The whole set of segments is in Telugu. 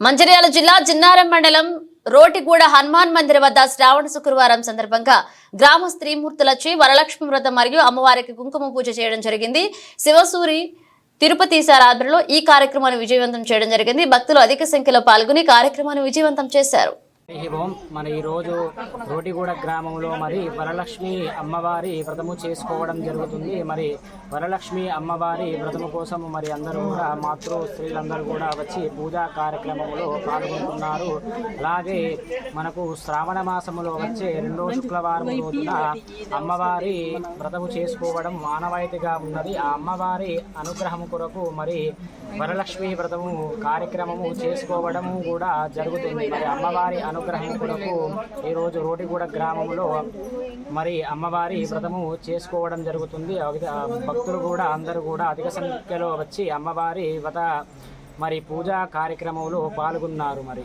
మంచిర్యాల జిల్లా చిన్నారం మండలం రోటిగూడ హనుమాన్ మందిర్ వద్ద శ్రావణ శుక్రవారం సందర్భంగా గ్రామ స్త్రీమూర్తులచ్చి వరలక్ష్మి వ్రతం మరియు అమ్మవారికి కుంకుమ పూజ చేయడం జరిగింది. శివసూరి తిరుపతి సార్ ఆధ్వర్యంలో ఈ కార్యక్రమాన్ని విజయవంతం చేయడం జరిగింది. భక్తులు అధిక సంఖ్యలో పాల్గొని కార్యక్రమాన్ని విజయవంతం చేశారు. హరి ఓం. మన ఈరోజు రోటిగూడ గ్రామంలో మరి వరలక్ష్మి అమ్మవారి వ్రతము చేసుకోవడం జరుగుతుంది. మరి వరలక్ష్మి అమ్మవారి వ్రతము కోసం మరి అందరూ కూడా మాతృ స్త్రీలందరూ కూడా వచ్చి పూజా కార్యక్రమంలో పాల్గొంటున్నారు. అలాగే మనకు శ్రావణ మాసములో వచ్చే రెండో శుక్రవారం రోజున అమ్మవారి వ్రతము చేసుకోవడం మానవాయితీగా ఉన్నది. ఆ అమ్మవారి అనుగ్రహం కొరకు మరి వరలక్ష్మి వ్రతము కార్యక్రమము చేసుకోవడము కూడా జరుగుతుంది. మరి అమ్మవారి అనుగ్రహం కొరకు ఈరోజు రోటిగూడ గ్రామంలో మరి అమ్మవారి వ్రతము చేసుకోవడం జరుగుతుంది. భక్తులు కూడా అందరూ కూడా అధిక సంఖ్యలో వచ్చి అమ్మవారి వ్రత మరి పూజా కార్యక్రమంలో పాల్గొన్నారు మరి.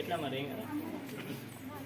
ఎట్లా మరి? ఏం కదా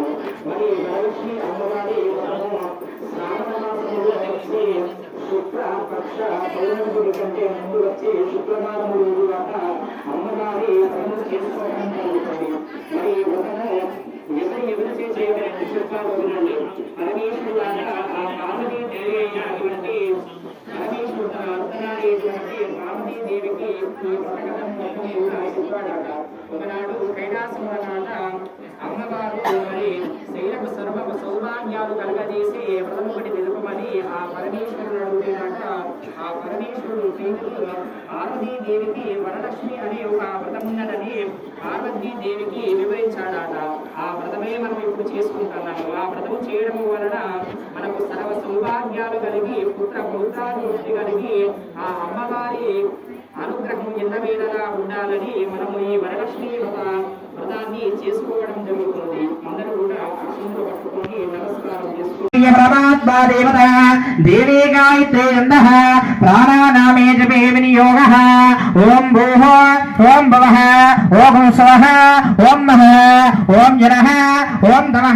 అందరు తీసినావా ఒకనాడు కైలాసములనాట అమ్మవారు మరి శైలకు సర్వ సౌభాగ్యాలు కలగజేసి వ్రతముకటి నిలుపమని ఆ పరమేశ్వరుడు అడుగుతున్నట ఆ పరమేశ్వరుడు శ్రీకుడు పార్వతీ దేవికి వరలక్ష్మి అనే ఒక వ్రతమున్నదని పార్వతీ దేవికి వివరించాడట. వ్రతమే మనం ఇప్పుడు చేసుకుంటున్నాము ఆ వ్రతము చేయడం వలన మనకు సర్వ సౌభాగ్యాలు కలిగి పుత్ర పౌత్రాభివృద్ధి కలిగి ఆ అమ్మవారి అనుగ్రహం ఎల్లవేళలా ఉండాలని మనము ఈ వరలక్ష్మి వ్రతాన్ని చేసుకోవడం జరుగుతుంది. అందరూ కూడా అక్షంతో పట్టుకొని నమస్కారం చేసుకుంటారు పరమాత్మా దేవత దేవీ గాయత్రే నంద ప్రాణానామే జపే వినియోగ. ఓం భూహ ఓం భవ ఓం స్వః ఓం మహ ఓం జన ఓం తమ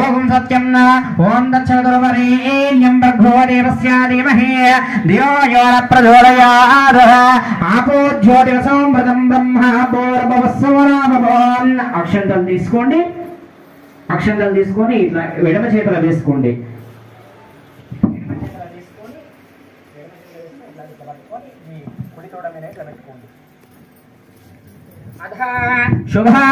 ఓం సత్యం ఓం దక్షదుర్వరేణ్యం భర్గో దేవస్య ధీమహి ధియో యో న ఆపో జ్యోతిరసంవృతం బ్రహ్మ పూర్వవస్సువరామభవన్ అక్షంతలు తీసుకోండి. అక్షంతలు తీసుకొని ఇట్లా ఎడమ చేతుల వేసుకోండి. శుభ